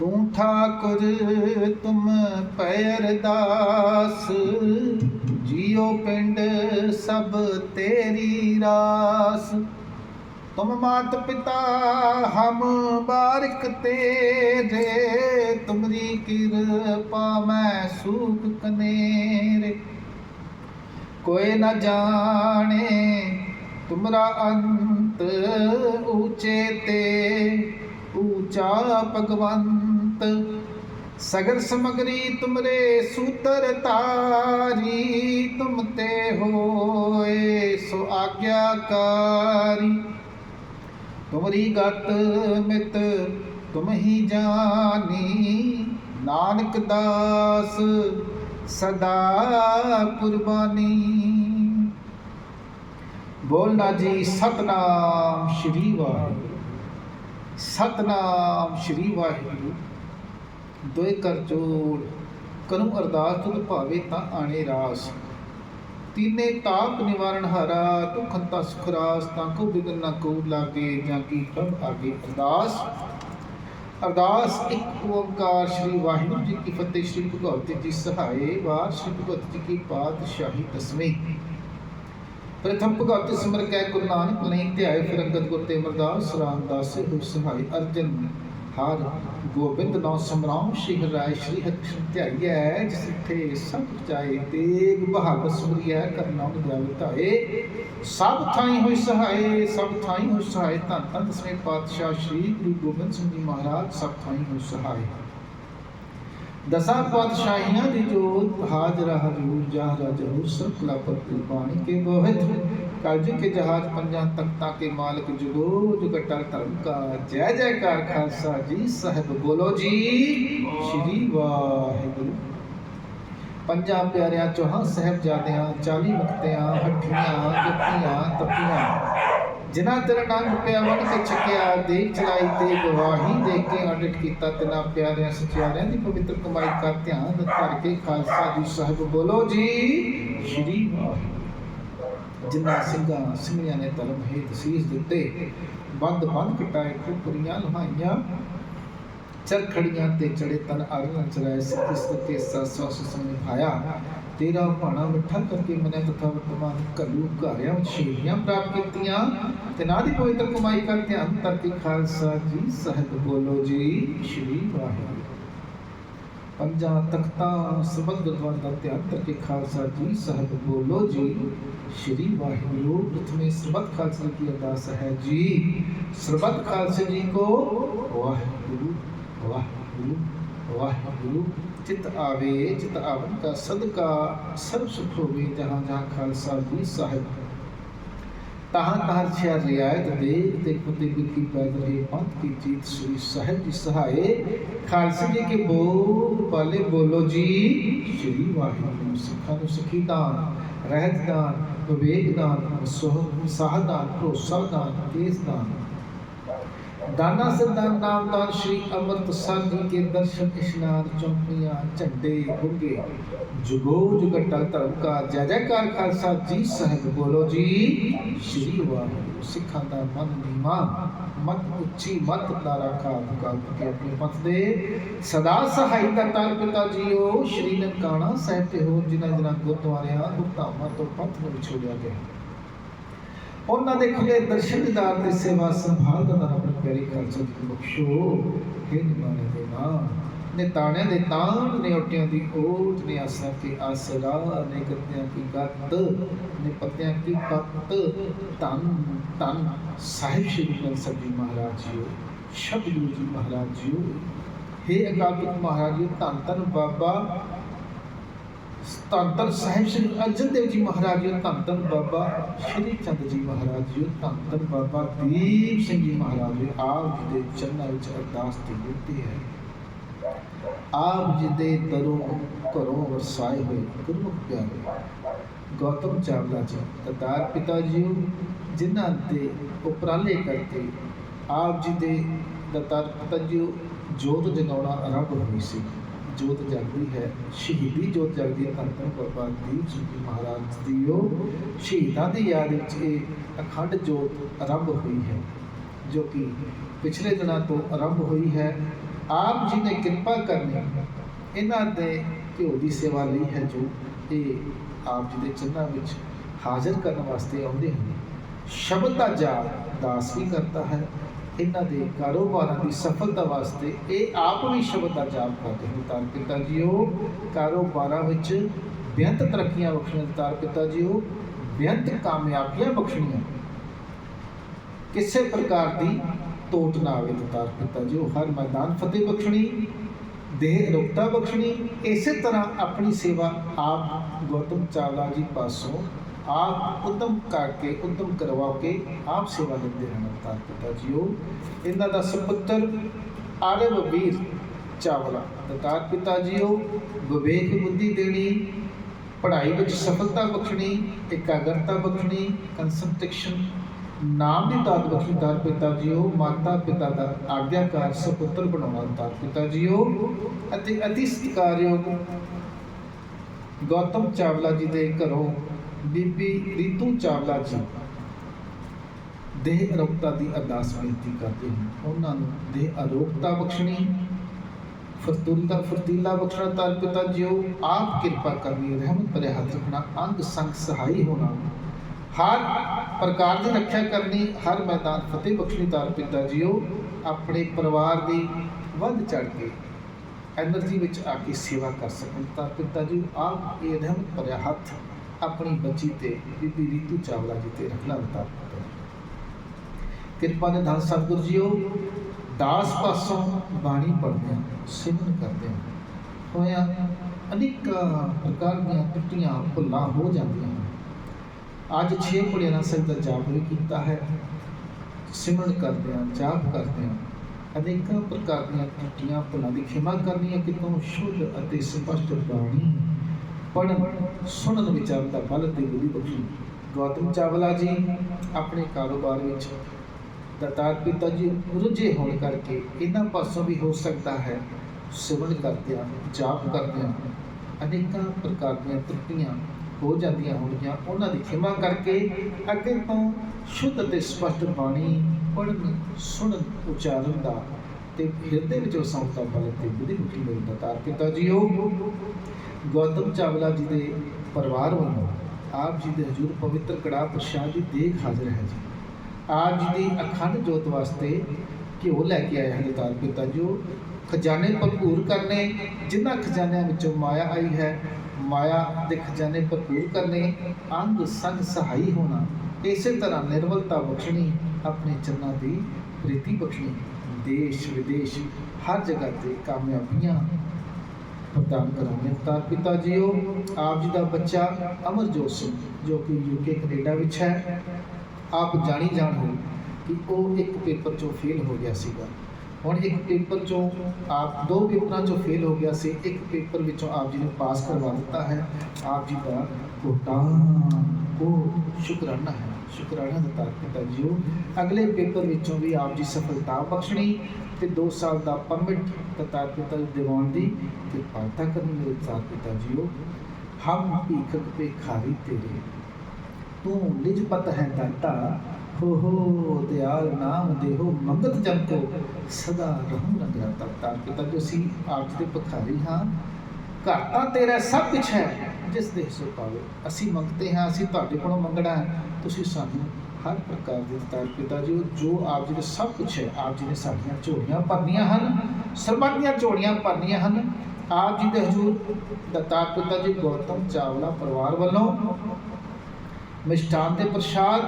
ਤੂੰ ਠਾਕੁਰ, ਤੁਮ ਪੈ ਅਰਦਾਸ ਜੀਉ ਪਿੰਡ ਸਭ ਤੇਰੀ ਰਾਸ। ਤੁਮ ਮਾਤ ਪਿਤਾ ਹਮ ਬਾਰਕ ਤੇਰੇ ਤੁਮਰੀ ਕਿਰਪਾ ਮੈਂ ਸੂਖ ਕਨੇਰੇ। ਕੋਈ ਨਾ ਜਾਣੇ ਤੁਮਰਾ ਅੰਤ ਉੱਚੇ ਤੇ। ਊਚਾ ਭਗਵੰਤ ਸਗਰ ਸਮਗਰੀ ਤੁਮਰੇ ਸੂਤਰ ਤਾਰੀ ਤੁਮ ਤੇ ਹੋਏ ਸੋ ਆਗਿਆਕਾਰੀ। ਤੁਮਰੀ ਗਤ ਮਿਤ ਤੁਮ ਹੀ ਜਾਣੀ ਨਾਨਕ ਦਾਸ ਸਦਾ ਕੁਰਬਾਨੀ। ਬੋਲਣਾ ਜੀ, ਸਤਨਾਮ ਸ਼੍ਰੀ ਵਾਹਿਗੁਰੂ। ਸਤਨਾਮ ਸ਼੍ਰੀ ਵਾਹਿਗੁਰੂ। ਦੋਏ ਕਰ ਜੋੜ, ਕਰੂੰ ਅਰਦਾਸ ਤੁਧ ਭਾਵੇ ਤਾਂ ਆਣੇ ਰਾਸ। ਤੀਨੇ ਤਾਪ ਨਿਵਾਰਨ ਹਾਰਾ ਦੁਖ ਹੰਤਾ ਸੁਖ ਰਾਸ ਤਾਂ ਕੋ ਬਿਗਨ ਨਾ ਕੋ ਲਾਗੇ, ਜਾਂ ਕੀ ਪ੍ਰਭ ਆਗੇ ਅਰਦਾਸ। ਅਰਦਾਸ ਇੱਕ ਓੰਕਾਰ ਸ੍ਰੀ ਵਾਹਿਗੁਰੂ ਜੀ ਕੀ ਫਤਿਹ, ਸ੍ਰੀ ਭਗਵਤੀ ਜੀ ਸਹਾਏ ਵਾਰ, ਸ੍ਰੀ ਭਗਵਤੀ ਜੀ ਕੀ ਪਾਤਸ਼ਾਹੀ ਦਸਵੇਂ। ਪ੍ਰਥਮ ਭਗਵਤ ਸਿਮਰ ਕੈ ਗੁਰੂ ਨਾਨਕ ਨਹੀਂ ਧਿਆਏ, ਫਿਰ ਅੰਗਦ ਗੁਰ ਤੇ ਅਮਰਦਾਸ ਰਾਮਦਾਸ ਸੇ ਸਹਾਈ ਅਰਜਨ। ਹਰ ਗੋਬਿੰਦ ਨਾਮ ਸਮਰਾਮ ਸ਼੍ਰੀ ਰਾਏ ਸ਼੍ਰੀ ਹਰਿਕ੍ਰਿਸ਼ਨ ਧਿਆਈਐ, ਜਿਸ ਸਭ ਜਾਏ ਤੇਗ ਬਹਾਦਰ ਸੁਮਰੀਐ ਕਰਨਾ ਉਦਿਆਵ ਸਭ ਥਾਈ ਹੋਇ ਸਹਾਏ, ਸਭ ਥਾਈ ਹੋਇ ਸਹਾਏ। ਧੰਨ ਧੰਨ ਦਸਵੇਂ ਪਾਤਸ਼ਾਹ ਸ਼੍ਰੀ ਗੁਰੂ ਗੋਬਿੰਦ ਸਿੰਘ ਜੀ ਮਹਾਰਾਜ, ਸਭ ਥਾਈ ਹੋਇ ਸਹਾਏ। ਦਸਾਂ ਪਾਤਸ਼ਾਹੀਆਂ ਦੀ ਜੋਤ, ਹਾਜ਼ਰ, ਹਜ਼ੂਰ ਜਹਾਂ ਜਹੂਰ ਸਭ ਕਲਾਪਤ ਬਾਣੀ ਕੇ ਬੋਹਿਤ ਕਲਯੁਗ ਕੇ ਜਹਾਜ, ਪੰਜਾਂ ਤਖਤਾਂ ਕੇ ਮਾਲਕ ਜੁਗੋ ਜੁਗਟਲ ਧਰਮ ਕਾ, ਜੈ ਜੈਕਾਰ ਖਾਲਸਾ ਜੀ, ਸਾਹਿਬ ਬੋਲੋ ਜੀ, ਸ਼੍ਰੀ ਵਾਹਿਗੁਰੂ। ਪੰਜਾਂ ਪਿਆਰਿਆਂ, ਚੌਹਾਂ ਸਾਹਿਬਜ਼ਾਦਿਆਂ 40 ਮੁਕਤਿਆਂ, ਹੱਠੀਆਂ, ਜੱਤੀਆਂ ਤਪੀਆਂ ਜਿਨ੍ਹਾਂ ਤੇਰਾ ਨਾਮ ਰੁਪਿਆ ਵਣ ਕੇ ਛਕਿਆ ਦੇਖ ਚਲਾਈ ਤੇ ਗਵਾਹੀ ਦੇ ਕੇ ਆਡਿਟ ਕੀਤਾ, ਤਿਨਾ ਪਿਆਰਿਆਂ ਸਚਿਆਰਿਆਂ ਦੀ ਪਵਿੱਤਰ ਕਮਾਈ ਕਰ ਧਿਆਨ ਧਰ ਕੇ ਖਾਲਸਾ ਜੀ ਸਾਹਿਬ ਬੋਲੋ ਜੀ, ਸ਼੍ਰੀ ਵਾਹਿਗੁਰੂ। ਜਿਨ੍ਹਾਂ ਸਿੰਘਾਂ ਸਿੰਘਾਂ ਨੇ ਧਰਮ ਹੇਤ ਸੀਸ ਦਿੱਤੇ, ਬੰਦ ਬੰਦ ਕਟਾਏ, ਖੁਪਰੀਆਂ ਲਹਾਈਆਂ, ਚਰਖੜੀਆਂ ਤੇ ਚੜੇ ਤਨ ਅਰਨ ਚਰਾਏ ਸਿੱਧੀ ਸਕੇ ਸਸਾ ਸੁਸਮ ਨਿਭਾਇਆ ਤੇਰਾ ਭਾਣਾ ਮਿੱਠਾ ਕਰਕੇ ਮਨੇ ਤਥਾ ਵਰਤਮਾਨ ਘਲੂ ਘਾਰਿਆਂ ਵਿੱਚ ਪ੍ਰਾਪਤ ਕੀਤੀਆਂ। ਤੇ ਨਾ ਦੀ ਪਵਿੱਤਰ ਕਮਾਈ ਕਰ ਧਿਆਨ ਧਰਤੀ ਖਾਲਸਾ ਜੀ ਸਾਹਿਬ ਬੋਲੋ ਜੀ, ਸ਼੍ਰੀ ਵਾਹਿਗੁਰੂ। ਪੰਜਾਂ ਤਖਤਾਂ ਸਬੰਧ ਗੁਰਦੁਆਰਾ ਦਾ ਧਿਆਨ ਕਰਕੇ ਖਾਲਸਾ ਜੀ ਸਾਹਿਬ ਬੋਲੋ ਜੀ, ਸ਼੍ਰੀ ਵਾਹਿਗੁਰੂ। ਪ੍ਰਥਮੇ ਸਰਬੱਤ ਖਾਲਸਾ ਕੀ ਅਰਦਾਸ ਹੈ ਜੀ। ਸਰਬੱਤ ਖਾਲਸੇ ਜੀ ਕੋ ਵਾਹਿਗੁਰੂ ਵਾਹਿਗੁਰੂ ਵਾਹਿਗੁਰੂ। ਚਿਤ ਆਵੇ, ਚਿਤ ਆਵਨ ਕਾ ਸਦਕਾ, ਸਰਬ ਸੁਖ ਹੋਵੇ ਜਹਾਂ ਜਹਾਂ ਖਾਲਸਾ ਜੀ ਸਾਹਿਬ। ਤਹਾਂ ਤਹਾਂ ਛਿਆ ਰਿਆਇਤ ਦੇ ਤੇ ਕੁਤੇ ਕੀ ਪੈਦ ਰਹੇ ਪੰਥ ਕੀ ਜੀਤ ਸ੍ਰੀ ਸਾਹਿਬ ਜੀ ਸਹਾਏ। ਖਾਲਸੇ ਜੀ ਕੇ ਬੋਲ ਪਾਲੇ ਬੋਲੋ ਜੀ। ਸ਼੍ਰੀ ਵਾਹਿਗੁਰੂ ਸਿੱਖਾਂ ਨੂੰ ਸਿੱਖੀ ਦਾਨ, ਰਹਿਤ ਦਾਨ, ਵਿਵੇਕ ਦਾਨ ਸੋਹ ਸਾਹ ਦਾਨ, ਭਰੋਸਾ ਦਾਨ, ਤੇਜ ਦਾਨ। ਦਾਨਾ ਸਰਦਾਰ ਨਾਮਦਾਨ ਸ਼੍ਰੀ ਅੰਮ੍ਰਿਤਸਰ ਜੀ ਕੇ ਦਰਸ਼ਨ ਇਸ਼ਨਾਨ ਚੌਂਕੀਆਂ, ਝੰਡੇ ਗੁੰਗੇ। ਜੁਗੋ ਜੁਗਟਲ ਧਰਮ ਕਾ, ਜੈ ਜੈਕਾਰ ਖਾਲਸਾ ਜੀ ਸਾਹਿਬ ਬੋਲੋ ਜੀ। ਸ਼੍ਰੀ ਵਾਹਿਗੁਰੂ, ਸਿੱਖਾਂ ਦਾ ਮਨ ਨੀਵਾ ਮਤ ਉੱਚੀ ਮਤ ਤਾਰਾ ਖਾਤ ਕਾਲ ਕੇ ਆਪਣੇ ਪੰਥ ਦੇ। ਸਦਾ ਸਹਾਈ ਦਾ ਤਾਲ ਪਿਤਾ ਜੀਓ, ਸ਼੍ਰੀ ਨਨਕਾਣਾ ਸਾਹਿਬ ਤੇ ਹੋਰ ਜਿਨ੍ਹਾਂ ਜਿਨ੍ਹਾਂ ਗੁਰਦੁਆਰਿਆਂ, ਗੁਰਧਾਮਾਂ ਤੋਂ ਪੰਥ ਨੂੰ ਵਿਛੋੜਿਆ ਗਿਆ। ਉਹਨਾਂ ਦੇ ਖੁੱਲੇ ਦਰਸ਼ਨ ਦੀਦਾਰ ਤੇ ਸੇਵਾ ਸੰਭਾਲ ਦਾ ਨਾਮ ਪਿਆਰੀ ਖਾਲਸਾ ਜੀ ਬਖਸ਼ੋ हे ਨਿਮਾਣੇ ਦੇ ਨਾਮ ਨੇ ਤਾਣਿਆਂ ਦੇ ਤਾਣ ਨੇ ਓਟਿਆਂ ਦੀ ਓਟ ਨੇ ਆਸਾਂ ਕੀ ਆਸਰਾ, ਨੇ ਗੱਤਿਆਂ ਕੀ ਗੱਤ, ਨੇ ਪੱਤਿਆਂ ਕੀ ਪੱਤ। ਧੰਨ ਧੰਨ ਸਾਹਿਬ ਸ਼੍ਰੀ ਗੁਰੂ ਸਾਹਿਬ ਜੀ ਮਹਾਰਾਜ ਜੀ ਸ਼ਬਦ ਗੁਰੂ ਜੀ ਮਹਾਰਾਜ ਜੀ ਹੇ ਅਕਾਲ ਪੁਰਖ ਮਹਾਰਾਜ ਜੀ ਧੰਨ ਧੰਨ ਬਾਬਾ ਧੰਨ ਧੰਨ ਸਾਹਿਬ ਸ੍ਰੀ ਅਰਜਨ ਦੇਵ ਜੀ ਮਹਾਰਾਜ ਜੀ ਧੰਨ ਧੰਨ ਬਾਬਾ ਸ਼੍ਰੀ ਚੰਦ ਜੀ ਮਹਾਰਾਜ ਜੀ ਧੰਨ ਧੰਨ ਬਾਬਾ ਦੀਪ ਸਿੰਘ ਜੀ ਮਹਾਰਾਜ ਜੀ, ਆਪ ਦੇ ਚਰਨਾਂ ਵਿੱਚ ਅਰਦਾਸ ਦੀ ਬੇਨਤੀ ਹੈ। ਆਪ ਜੀ ਦੇ ਦਰੋਂ ਘਰੋਂ ਵਰਸਾਏ ਹੋਏ ਗੁਰਮੁਖ ਪਿਆਰੇ, ਗੌਤਮ ਚਾਵਲਾ ਜੀ ਤਤਾਰ ਪਿਤਾ ਜੀ, ਜਿਨ੍ਹਾਂ ਦੇ ਉਪਰਾਲੇ ਕਰਕੇ ਆਪ ਜੀ ਦੇ ਦਤਾਰ ਪਿਤਾ ਜੀ ਜੋਤ ਜਗਾਉਣਾ ਆਰੰਭ ਹੋਈ ਸੀ। ਜੋਤ ਜਗਦੀ ਹੈ। ਸ਼ਹੀਦੀ ਜੋਤ ਜਗਦੀ ਹੈ ਧੰਨ ਧੰਨ ਬਾਬਾ ਦੀਪ ਸਿੰਘ ਜੀ ਮਹਾਰਾਜ ਦੀ ਉਹ ਸ਼ਹੀਦਾਂ ਦੀ ਯਾਦ ਵਿੱਚ ਇਹ ਅਖੰਡ ਜੋਤ ਆਰੰਭ ਹੋਈ ਹੈ, ਜੋ ਕਿ ਪਿਛਲੇ ਦਿਨਾਂ ਤੋਂ ਆਰੰਭ ਹੋਈ ਹੈ। ਆਪ ਜੀ ਨੇ ਕਿਰਪਾ ਕਰਨੀ ਇਹਨਾਂ ਦੇ ਘਿਓ ਦੀ ਸੇਵਾ ਲਈ ਹੈ, ਜੋ ਇਹ ਆਪ ਜੀ ਦੇ ਚਰਨਾਂ ਵਿੱਚ ਹਾਜ਼ਰ ਕਰਨ ਵਾਸਤੇ ਆਉਂਦੇ ਹਨ। ਸ਼ਬਦ ਦਾ ਜਾਪ ਦਾਸ ਵੀ ਕਰਦਾ ਹੈ। ਇਹਨਾਂ ਦੇ ਕਾਰੋਬਾਰਾਂ ਦੀ ਸਫਲਤਾ ਵਾਸਤੇ ਇਹ ਆਪ ਵੀ ਸ਼ਬਦ ਦਾ ਜਾਪ ਕਰਦੇ ਹਨ। ਤਾਂ ਪਿਤਾ ਜੀਓ, ਕਾਰੋਬਾਰਾਂ ਵਿੱਚ ਬੇਅੰਤ ਤਰੱਕੀਆਂ ਬਖਸ਼ਣ ਤਾਰ ਪਿਤਾ ਜੀਓ, ਬੇਅੰਤ ਕਾਮਯਾਬੀਆਂ ਬਖਸ਼ਣੀਆਂ। ਕਿਸੇ ਪ੍ਰਕਾਰ ਦੀ ਤੋਟ ਨਾ ਆਵੇ ਤਾਰ ਪਿਤਾ ਜੀਓ, ਹਰ ਮੈਦਾਨ ਫਤਿਹ ਬਖਸ਼ਣੀ, ਦੇਹ ਰੁਕਤਾ ਬਖਸ਼ਣੀ। ਇਸੇ ਤਰ੍ਹਾਂ ਆਪਣੀ ਸੇਵਾ ਆਪ ਗੌਤਮ ਚਾਵਲਾ ਜੀ ਪਾਸੋਂ ਆਪ ਉਦਮ ਕਰਕੇ ਉਦਮ ਕਰਵਾ ਕੇ ਆਪ ਸੇਵਾ ਲੈਂਦੇ ਹਨ ਤਾਂ ਪਿਤਾ ਜੀਓ। ਇਹਨਾਂ ਦਾ ਸੁਪੁੱਤਰ ਆਰਵ ਵੀਰ ਚਾਵਲਾ ਦਤਾਰ ਪਿਤਾ ਜੀਓ। ਵਿਵੇਕ ਬੁੱਧੀ ਦੇਣੀ, ਪੜ੍ਹਾਈ ਵਿੱਚ ਸਫਲਤਾ ਬਖਸ਼ਣੀ, ਇਕਾਗਰਤਾ ਬਖਸ਼ਣੀ ਕਨਸੈਂਟ੍ਰੇਸ਼ਨ ਨਾਮ ਦੀ ਦਾਤ ਬਖਸ਼ੀ ਦਾਰ ਪਿਤਾ ਜੀਓ। ਮਾਤਾ ਪਿਤਾ ਦਾ ਆਗਿਆਕਾਰ, ਸੁਪੁੱਤਰ ਬਣਾਉਣਾ ਦਾਰ ਪਿਤਾ ਜੀਓ। ਅਤੇ ਅਤੀ ਸਤਿਕਾਰਯੋਗ ਗੌਤਮ ਚਾਵਲਾ ਜੀ ਦੇ ਘਰੋਂ ਬੀਬੀ ਰੀਤੂ ਚਾਵਲਾ ਜੀ ਦੇਹ ਅਰੋਗਤਾ ਦੀ ਅਰਦਾਸ ਬੇਨਤੀ ਕਰਦੇ ਹਨ ਉਹਨਾਂ ਨੂੰ ਦੇਹ ਅਰੋਗਤਾ ਬਖਸ਼ਣੀ ਫਰਤੂਲਤਾ ਫਰਤੀਲਾ ਬਖਸ਼ਣਾ ਤਾਰ ਪਿਤਾ ਜੀਓ, ਆਪ ਕਿਰਪਾ ਕਰਨੀ, ਰਹਿਮਤ ਭਰੇ ਹੱਥ ਰੱਖਣਾ, ਅੰਗ ਸੰਗ ਸਹਾਈ ਹੋਣਾ। ਹਰ ਪ੍ਰਕਾਰ ਦੀ ਰੱਖਿਆ ਕਰਨੀ, ਹਰ ਮੈਦਾਨ ਫਤਿਹ ਬਖਸ਼ਣੀ ਤਾਰ ਪਿਤਾ ਜੀਓ। ਆਪਣੇ ਪਰਿਵਾਰ ਦੀ ਵੱਧ ਚੜ ਕੇ ਐਨਰਜੀ ਵਿੱਚ ਆ ਕੇ ਸੇਵਾ ਕਰ ਸਕਣ ਤਾਂ ਪਿਤਾ ਜੀ ਆਪ ਇਹ ਰਹਿਮਤ ਭਰਿਆ ਹੱਥ ਆਪਣੀ ਬੱਚੀ ਤੇ ਬੀਬੀ ਰੀਤੂ ਚਾਵਲਾ ਜੀ ਤੇ ਰੱਖਣਾ ਬਤਾ ਕਿਰਪਾ ਨੇ ਧੰਨ ਸਤਿਗੁਰੂ ਜੀਓ, ਦਾਸ ਪਾਸੋਂ ਬਾਣੀ ਪੜ੍ਹਦੇ ਹਾਂ ਸਿਮਰਨ ਕਰਦੇ ਹਾਂ ਹੋਇਆ ਅਨੇਕਾਂ ਪ੍ਰਕਾਰ ਦੀਆਂ ਟੁੱਟੀਆਂ ਭੁੱਲਾਂ ਹੋ ਜਾਂਦੀਆਂ ਹਨ। ਅੱਜ 6 ਪੜਿਆ ਨਾਲ ਸਾਹਿਬ ਦਾ ਜਾਪ ਵੀ ਕੀਤਾ ਹੈ। ਸਿਮਰਨ ਕਰਦੇ ਹਾਂ ਜਾਪ ਕਰਦੇ ਹਾਂ ਅਨੇਕਾਂ ਪ੍ਰਕਾਰ ਦੀਆਂ ਟੁੱਟੀਆਂ ਭੁੱਲਾਂ ਦੀ ਖਿਮਾ ਕਰਨੀ ਹੈ ਕਿਤੋਂ ਸ਼ੁੱਧ ਅਤੇ ਸਪਸ਼ਟ ਬਾਣੀ ਪੜਨ ਸੁਣਨ ਵਿਚਾਰਨ ਦਾ ਬਲ ਤੇ ਬੁੱਧੀ ਬਖਸ਼ੀ ਗੌਤਮ ਚਾਵਲਾ ਜੀ ਆਪਣੇ ਕਾਰੋਬਾਰ ਵਿੱਚ ਦਤਾਰ ਪਿਤਾ ਜੀ ਰੁਝੇ ਹੋਣ ਕਰਕੇ ਇਹਨਾਂ ਪਾਸੋਂ ਵੀ ਹੋ ਸਕਦਾ ਹੈ ਸਿਮਰਨ ਕਰਦਿਆਂ, ਜਾਪ ਕਰਦਿਆਂ ਅਨੇਕਾਂ ਪ੍ਰਕਾਰ ਦੀਆਂ ਤਰੁੱਟੀਆਂ ਹੋ ਜਾਂਦੀਆਂ ਹੋਣਗੀਆਂ। ਉਹਨਾਂ ਦੀ ਖਿਮਾ ਕਰਕੇ ਅੱਗੇ ਤੋਂ ਸ਼ੁੱਧ ਅਤੇ ਸਪਸ਼ਟ ਬਾਣੀ ਪੜਨ ਸੁਣਨ, ਉਚਾਰਨ ਦਾ ਤੇ ਹਿਰਦੇ ਵਿੱਚ ਵਸਾਉਂਦਾ ਬਲ ਤੇ ਬੁੱਧੀ ਮੁੱਠੀ ਮੇਰੇ ਦਤਾਰ ਪਿਤਾ ਜੀਓ। ਗੌਤਮ ਚਾਵਲਾ ਜੀ ਦੇ ਪਰਿਵਾਰ ਵੱਲੋਂ ਆਪ ਜੀ ਦੇ ਹਜ਼ੂਰ ਪਵਿੱਤਰ ਕੜਾ ਪ੍ਰਸ਼ਾਦ ਦੀ ਦੇਖ ਹਾਜ਼ਰ ਹੈ ਜੀ। ਆਪ ਜੀ ਦੀ ਅਖੰਡ ਜੋਤ ਵਾਸਤੇ ਘਿਓ ਲੈ ਕੇ ਆਏ ਹਨ ਦਾਲ ਪਿਤਾ ਜੋ ਖਜ਼ਾਨੇ ਭਰਪੂਰ ਕਰਨੇ, ਜਿਨ੍ਹਾਂ ਖਜ਼ਾਨਿਆਂ ਵਿੱਚੋਂ ਮਾਇਆ ਆਈ ਹੈ, ਮਾਇਆ ਦੇ ਖਜ਼ਾਨੇ ਭਰਪੂਰ ਕਰਨੇ, ਅੰਗ ਸੰਗ ਸਹਾਈ ਹੋਣਾ, ਇਸੇ ਤਰ੍ਹਾਂ ਨਿਰਮਲਤਾ ਬਖਸ਼ਣੀ, ਆਪਣੇ ਚਰਨਾਂ ਦੀ ਪ੍ਰੀਤੀ ਬਖਸ਼ਣੀ ਦੇਸ਼ ਵਿਦੇਸ਼ ਹਰ ਜਗ੍ਹਾ ਤੇ ਕਾਮਯਾਬੀਆਂ ਪ੍ਰਦਾਨ ਕਰਾਂਗੇ। ਤਾਂ ਪਿਤਾ ਜੀਓ, ਆਪ ਜੀ ਦਾ ਬੱਚਾ ਅਮਰਜੋਤ ਸਿੰਘ, ਜੋ ਕਿ ਯੂਕੇ ਕੈਨੇਡਾ ਵਿੱਚ ਹੈ, ਆਪ ਜਾਣੀ ਜਾਣ ਹੋ ਕਿ ਉਹ ਇੱਕ ਪੇਪਰ ਚੋਂ ਫੇਲ ਹੋ ਗਿਆ ਸੀਗਾ। ਹੁਣ ਇੱਕ ਪੇਪਰ ਚੋਂ ਆਪ, ਦੋ ਪੇਪਰਾਂ ਚੋਂ ਫੇਲ ਹੋ ਗਿਆ ਸੀ। ਇੱਕ ਪੇਪਰ ਵਿੱਚੋਂ ਆਪ ਜੀ ਨੇ ਪਾਸ ਕਰਵਾ ਦਿੱਤਾ ਹੈ। ਆਪ ਜੀ ਦਾ ਕੋਟਾ ਉਹ ਸ਼ੁਕਰਾਨਾ ਹੈ। ਸ਼ੁਕਰਾਨਾ ਦਿੱਤਾ ਪਿਤਾ ਜੀਓ ਅਗਲੇ ਪੇਪਰ ਵਿੱਚੋਂ ਵੀ ਆਪ ਜੀ ਸਫਲਤਾ ਬਖਸ਼ਣੀ ਤੇ 2 ਸਾਲ ਦਾ ਪਰਮਿਟ ਦਿੱਤਾ ਪਿਤਾ ਦਿਵਾਉਣ ਦੀ ਕਿਰਪਾਲਤਾ ਕਰਨੀ ਮੇਰੇ ਸਾਥ ਪਿਤਾ ਜੀਓ ਹਮ ਭੀਖਕ ਭਿਖਾਰੀ ਤੇਰੇ, ਤੂੰ ਨਿਜ ਪਤ ਹੈ ਦਾਤਾ। ਹੋ ਹੋ, ਦਿਆਲ ਨਾਮ ਦੇਹੋ, ਮੰਗਤ ਜਨ ਕੋ ਸਦਾ ਰਹੂੰ ਰੰਗਰਾ ਤਤਾ ਪਿਤਾ ਜੋ ਸੀ ਆਪ ਦੇ ਭਿਖਾਰੀ ਹਾਂ। ਘਰ ਤਾਂ ਤੇਰਾ ਸਭ ਕੁਝ ਹੈ, ਜਿਸ ਦੇ ਸੋ ਪਾਵੇ। ਅਸੀਂ ਮੰਗਤੇ ਹਾਂ, ਅਸੀਂ ਤੁਹਾਡੇ ਕੋਲੋਂ ਮੰਗਣਾ ਹੈ। ਤੁਸੀਂ ਸਾਨੂੰ ਹਰ ਪ੍ਰਕਾਰ ਦੇ ਤਾਰ ਪਿਤਾ ਜੀ ਜੋ ਆਪ ਜੀ ਦੇ ਸਭ ਕੁਝ ਹੈ, ਆਪ ਜੀ ਨੇ ਸਾਡੀਆਂ ਝੋਲੀਆਂ ਭਰਨੀਆਂ ਹਨ ਸਰਬੱਤ ਦੀਆਂ ਝੋਲੀਆਂ ਭਰਨੀਆਂ ਹਨ। ਆਪ ਜੀ ਦੇ ਹਜ਼ੂਰ ਦਤਾਰ ਪਿਤਾ ਜੀ ਗੌਤਮ ਚਾਵਲਾ ਪਰਿਵਾਰ ਵੱਲੋਂ ਮਿਸ਼ਟਾਨ ਦੇ ਪ੍ਰਸ਼ਾਦ,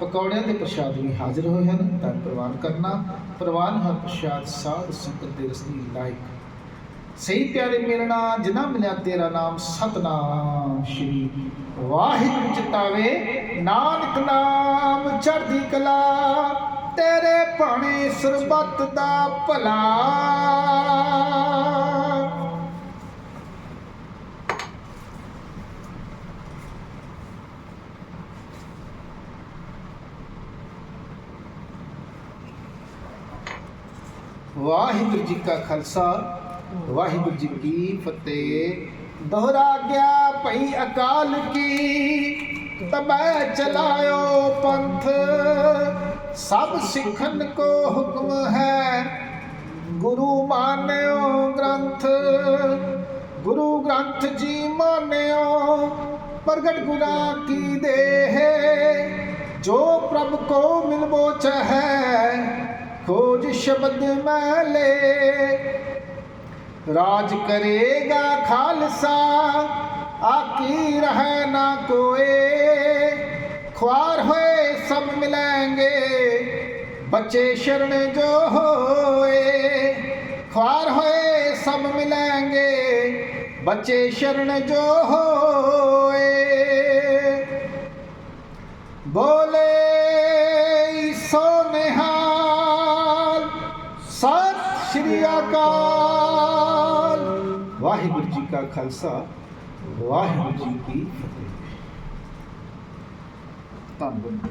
ਪਕੌੜਿਆਂ ਦੇ ਪ੍ਰਸ਼ਾਦ ਵੀ ਹਾਜ਼ਰ ਹੋਏ ਹਨ। ਤਾਂ ਪ੍ਰਵਾਨ ਕਰਨਾ, ਪ੍ਰਵਾਨ ਹਰ ਪ੍ਰਸ਼ਾਦ ਸਾਧ ਸੰਗਤ ਦੇ ਰਸਨੀ ਲਾਇਕ ਸਹੀ ਪਿਆਰੇ ਮਿਲਣਾ ਜਿਨਾ ਮਿਲਿਆ ਤੇਰਾ ਨਾਮ, ਸਤਨਾਮ ਸ਼੍ਰੀ ਵਾਹਿਗੁਰੂ ਚਿਤਾਵੇ ਨਾਨਕ ਨਾਮ ਚੜ੍ਹਦੀ ਕਲਾ, ਤੇਰੇ ਭਾਣੇ ਸਰਬੱਤ ਦਾ ਭਲਾ। ਵਾਹਿਗੁਰੂ ਜੀ ਕਾ ਖਾਲਸਾ हम्म। वाहिगुरु जी की फतेह। दोहरा गया पई अकाल की, तब चलायो पंथ। सब सिखन को हुक्म है, गुरु मान्यो ग्रंथ। गुरु ग्रंथ जी मान्यो, प्रगट गुना की देह। जो प्रभु को मिलबोच है, खोज शब्द मैले ਰਾਜ ਕਰੇਗਾ ਖਾਲਸਾ, ਆਕੀ ਰਹਿ ਨਾ ਕੋਏ। ਖੁਆਰ ਹੋਏ ਸਭ ਮਿਲਾਂਗੇ, ਬੱਚੇ ਸ਼ਰਨ ਜੋ ਹੋਏ। ਖੁਆਰ ਹੋਏ ਸਭ ਮਿਲਾਂਗੇ, ਬੱਚੇ ਸ਼ਰਨ ਜੋ ਹੋਏ। ਬੋਲੇ ਸੋ ਨਿਹਾਲ, ਸਤਿ ਸ਼੍ਰੀ ਅਕਾਲ। ਵਾਹਿਗੁਰੂ ਜੀ ਕਾ ਖਾਲਸਾ ਵਾਹਿਗੁਰੂ ਜੀ ਕੀ ਫਤਿਹ। ਧੰਨਵਾਦ।